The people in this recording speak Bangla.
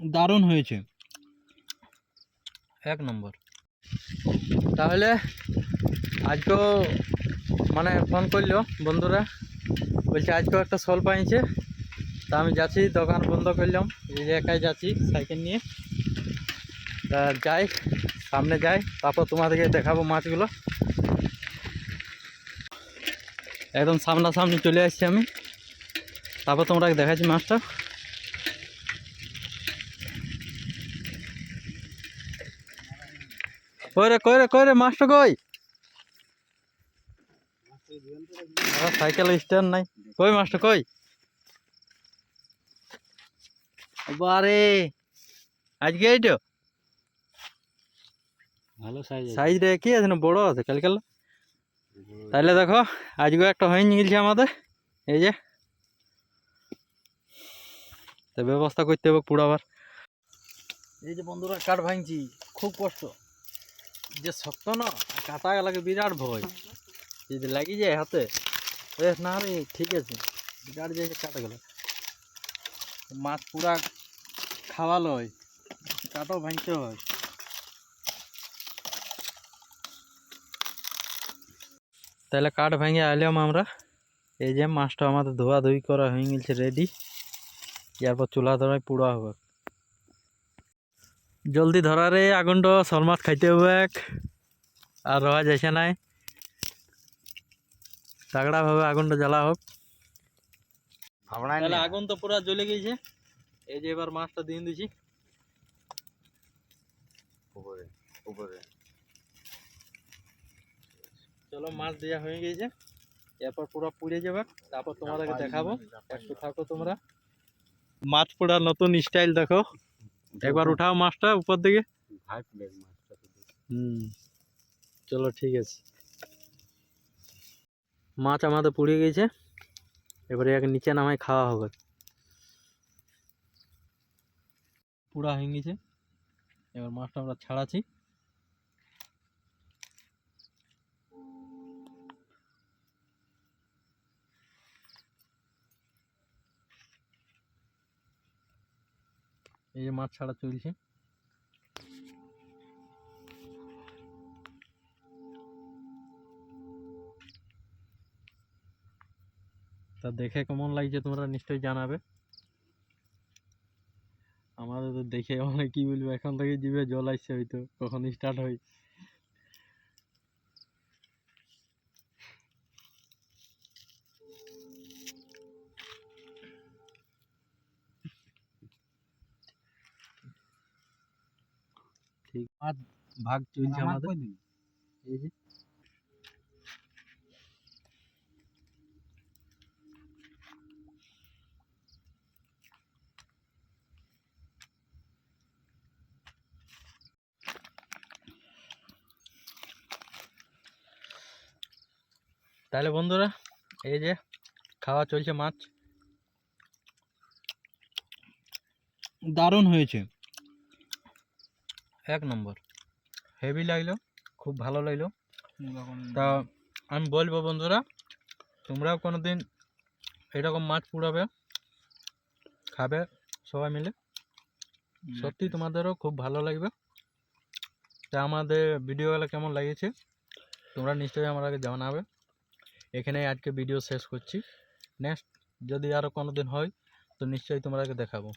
দারুণ হয়েছে। এক নম্বর। তাহলে আজকেও মানে ফোন করল বন্ধুরা, বলছে আজকেও একটা শোল পাইছে। তা আমি যাচ্ছি, দোকান বন্ধ করলাম, এই একাই যাচ্ছি সাইকেল নিয়ে। তা যাই, সামনে যাই, তারপর তোমাদেরকে দেখাবো মাছগুলো। একদম সামনাসামনি চলে আসছি আমি। তারপর তোমরা দেখাচ্ছি মাছটা। কই রে কই রে কই? রে মাছটা কই আরে সাইকেল স্ট্যান্ড নাই। কই মাছটা কই? বারে আজকে এইটো? ভালো সাইজ সাইজ রে কি আছে না বড় আছে কাল কাল তাহলে দেখো আজকে একটা হয়ে গেছে আমাদের এই যে। তো ব্যবস্থা করতে হবে পুরাবার। এই যে বন্ধুরা কাঠ ভাঙছি খুব কষ্ট। যে শক্ত না কাটা লাগে বিরাট ভয়। যদি লাগি যায় হাতে না রে, ঠিক আছে। বিরাট যায় কাটা গেল। মাছ পুরা খাওয়ালো হয় কাটাও ভাঙতে হয়। তাহলে কাঠ ভেঙে আইলাম আমরা। এই যে মাছটা আমাদের ধোয়া ধুই করা হয়ে গেছে রেডি এরপর চুলা ধরায় পুড়া হবে। জলদি ধরারে আগুনটা শোল মাছ খাইতে হবে আর রওয়া যাইছে নাই। তাগড়াভাবে আগুনটা জ্বালা হোক। তাহলে আগুন তো পুরা জ্বলে গেছে। এই যে এবার মাছটা দিয়ে দিছি। উপরে উপরে। চলো মাছ দেওয়া হয়ে গেছে। এরপর পুরো পুড়ে যাবে। তারপর তোমাদেরকে দেখাবো। একটু থাকো তোমরা। মাছ পোড়ার নতুন স্টাইল দেখো। একবার উঠাও মাছটা উপর দিকে। হুম চলো ঠিক আছে। মাছ আমাদের পুড়ে গেছে। এবারে এক নিচে নামায় খাওয়া হবে। পুরা হয়ে গেছে। এবার মাছটা আমরা ছাড়াচ্ছি। এই যে মাছ ছাড়া চলছে। তা দেখে কেমন লাগছে তোমরা নিশ্চয়ই জানাবে। আমাদের তো দেখে মানে কি বলব, এখন থেকে জিভে জল আসছে হয়তো, কখন স্টার্ট হয়। আর ভাগ চলছে আমাদের। এই যে। তাহলে বন্ধুরা এই যে খাওয়া চলছে মাছ। দারুণ হয়েছে। এক নম্বর। হেভি লাগল খুব ভালো লাগল। তা আমি বলব বন্ধুরা তোমরাও কোনো দিন এরকম মাছ পুড়াবে খাবে সবাই মিলে। সত্যি তোমাদেরও খুব ভালো লাগবে। তা আমাদের ভিডিওগুলো কেমন লাগিয়েছে তোমরা নিশ্চয়ই আমাকে জানাবে। এখানে আজকে ভিডিও শেষ করছি। নেক্সট যদি আরও কোনো দিন হয় তো নিশ্চয়ই তোমাদেরকে দেখাবো।